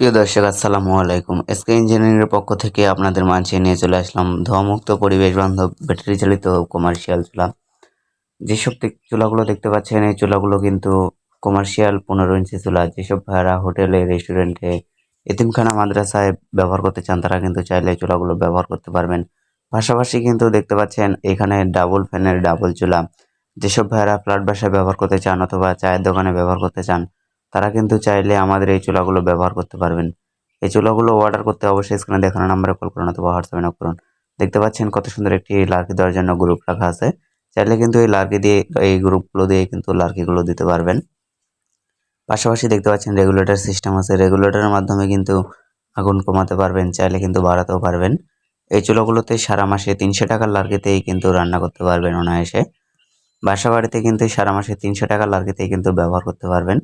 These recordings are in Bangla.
প্রিয় দর্শক, আসসালামু আলাইকুম। এসকে ইঞ্জিনিয়ারিংয়ের পক্ষ থেকে আপনাদের মাঝে নিয়ে চলে আসলাম ধোঁয়ামুক্ত পরিবেশ বান্ধব ব্যাটারি চালিত কমার্শিয়াল চুলা। যেসব চুলাগুলো দেখতে পাচ্ছেন, এই চুলাগুলো কিন্তু কমার্শিয়াল পনেরো ইঞ্চি চুলা। যেসব ভাইয়ারা হোটেলে, রেস্টুরেন্টে, এতিমখানা, মাদ্রাসায় ব্যবহার করতে চান, তারা কিন্তু চাইলে চুলাগুলো ব্যবহার করতে পারবেন। পাশাপাশি কিন্তু দেখতে পাচ্ছেন, এখানে ডাবল ফ্যানের ডাবল চুলা। যেসব ভাইয়ারা ফ্ল্যাট বাসায় ব্যবহার করতে চান অথবা চায়ের দোকানে ব্যবহার করতে চান তারা কিন্তু চাইলে আমাদের এই চুলাগুলো ব্যবহার করতে পারবেন। এই চুলাগুলো অর্ডার করতে অবশ্যই স্ক্রিনে দেখানো নাম্বারে কল করুন অথবা হোয়াটসঅ্যাপে নক করুন। দেখতে পাচ্ছেন কত সুন্দর একটি লার্কি দেওয়ার জন্য গ্রুপ রাখা আছে। চাইলে কিন্তু এই লার্কি দিয়ে, এই গ্রুপগুলো দিয়ে কিন্তু লার্কিগুলো দিতে পারবেন। পাশাপাশি দেখতে পাচ্ছেন রেগুলেটর সিস্টেম আছে। রেগুলেটরের মাধ্যমে কিন্তু আগুন কমাতে পারবেন, চাইলে কিন্তু বাড়াতেও পারবেন। এই চুলাগুলোতে সারা মাসে তিনশো টাকার লার্কিতেই কিন্তু রান্না করতে পারবেন অনায়াসে। বাসা বাড়িতে কিন্তু সারা মাসে তিনশো টাকার লার্কিতেই কিন্তু ব্যবহার করতে পারবেন।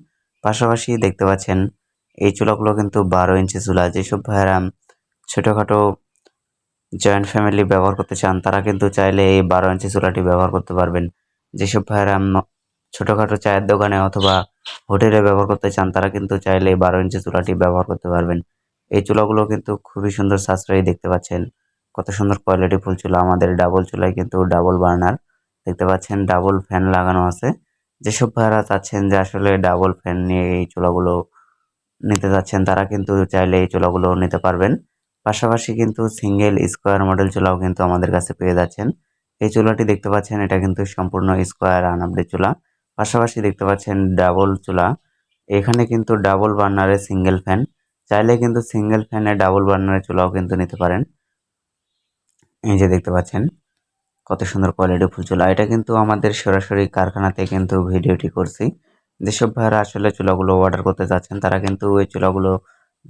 পাশাপাশি দেখতে পাচ্ছেন এই চুলাগুলো কিন্তু বারো ইঞ্চি চুলা। যেসব ভাইয়েরা ছোটোখাটো জয়েন্ট ফ্যামিলি ব্যবহার করতে চান, তারা কিন্তু চাইলে এই বারো ইঞ্চি চুলাটি ব্যবহার করতে পারবেন। যেসব ভাইয়েরা ছোটোখাটো চায়ের দোকানে অথবা হোটেলে ব্যবহার করতে চান, তারা কিন্তু চাইলে এই বারো ইঞ্চি চুলাটি ব্যবহার করতে পারবেন। এই চুলাগুলো কিন্তু খুবই সুন্দর সাশ্রয়ী দেখতে পাচ্ছেন। কত সুন্দর কোয়ালিটি ফুল চুলা। আমাদের ডাবল চুলায় কিন্তু ডাবল বার্নার দেখতে পাচ্ছেন ডাবল ফ্যান লাগানো আছে। যেসব ভাইয়েরা চাচ্ছেন যে আসলে ডাবল ফ্যান নিয়ে এই চুলাগুলো নিতে যাচ্ছেন তারা কিন্তু চাইলে এই চুলাগুলো নিতে পারবেন। পাশাপাশি কিন্তু সিঙ্গেল স্কোয়ার মডেল চুলাও কিন্তু আমাদের কাছে পেয়ে যাচ্ছেন। এই চুলাটি দেখতে পাচ্ছেন, এটা কিন্তু সম্পূর্ণ স্কোয়ার আনাবডি চুলা। পাশাপাশি দেখতে পাচ্ছেন ডাবল চুলা। এখানে কিন্তু ডাবল বার্নারের সিঙ্গেল ফ্যান চাইলে কিন্তু সিঙ্গেল ফ্যানে ডাবল বার্নারের চুলাও কিন্তু নিতে পারেন। এই যে দেখতে পাচ্ছেন। কত সুন্দর কোয়ালিটি ফুল চুলা এটা কিন্তু আমাদের সরাসরি কারখানাতে কিন্তু ভিডিওটি করছি। যেসব ভাইয়েরা আসলে চুলাগুলো অর্ডার করতে যাচ্ছেন, তারা কিন্তু ওই চুলাগুলো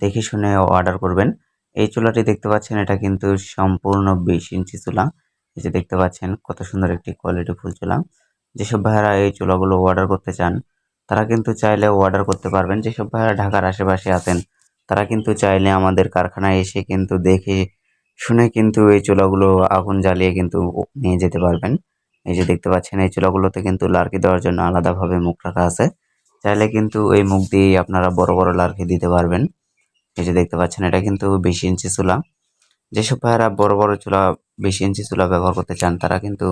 দেখে শুনে অর্ডার করবেন। এই চুলাটি দেখতে পাচ্ছেন, এটা কিন্তু সম্পূর্ণ বিশ ইঞ্চি চুলা। এই যে দেখতে পাচ্ছেন, কত সুন্দর একটি কোয়ালিটি ফুল চুলা। যেসব ভাইয়েরা এই চুলাগুলো অর্ডার করতে চান, তারা কিন্তু চাইলে অর্ডার করতে পারবেন। যেসব ভাইয়েরা ঢাকার আশেপাশে আছেন, তারা কিন্তু চাইলে আমাদের কারখানায় এসে কিন্তু দেখে শুনে কিন্তু এই চুলাগুলো আগুন জ্বালিয়ে কিন্তু নিয়ে যেতে পারবেন। এই যে দেখতে পাচ্ছেন, এই চুলাগুলোতে কিন্তু লার্কি দেওয়ার জন্য আলাদাভাবে মুখ রাখা আছে। চাইলে কিন্তু এই মুখ দিয়েই আপনারা বড় বড় লার্কি দিতে পারবেন। এই যে দেখতে পাচ্ছেন, এটা কিন্তু বিশ ইঞ্চি চুলা। যেসব ভাইয়েরা বড় বড় চুলা, বিশ ইঞ্চি চুলা ব্যবহার করতে চান, তারা কিন্তু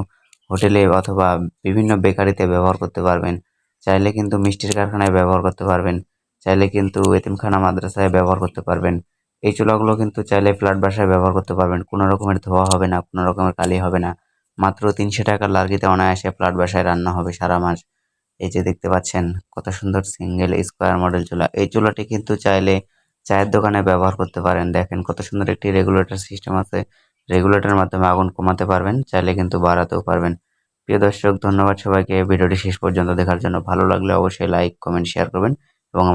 হোটেলে অথবা বিভিন্ন বেকারিতে ব্যবহার করতে পারবেন। চাইলে কিন্তু মিষ্টির কারখানায় ব্যবহার করতে পারবেন। চাইলে কিন্তু এতিমখানা মাদ্রাসায় ব্যবহার করতে পারবেন। এই চুলাগুলো কিন্তু চাইলে ফ্ল্যাট বাসায় ব্যবহার করতে পারবেন। কোনো রকমের ধোয়া হবে না, কোনো রকমের কালি হবে না। মাত্র তিনশো টাকার লার্গিতে অনায়াসে ফ্ল্যাট বাসায় রান্না হবে সারা মাস। এই যে দেখতে পাচ্ছেন, কত সুন্দর সিঙ্গেল স্কোয়ার মডেল চুলা। এই চুলাটি কিন্তু চাইলে চায়ের দোকানে ব্যবহার করতে পারেন। দেখেন কত সুন্দর একটি রেগুলেটর সিস্টেম আছে। রেগুলেটরের মাধ্যমে আগুন কমাতে পারবেন, চাইলে কিন্তু বাড়াতেও পারবেন। প্রিয় দর্শক, ধন্যবাদ সবাইকে। ভিডিওটি শেষ পর্যন্ত দেখার জন্য ভালো লাগলে অবশ্যই লাইক কমেন্ট শেয়ার করবেন এবং আমার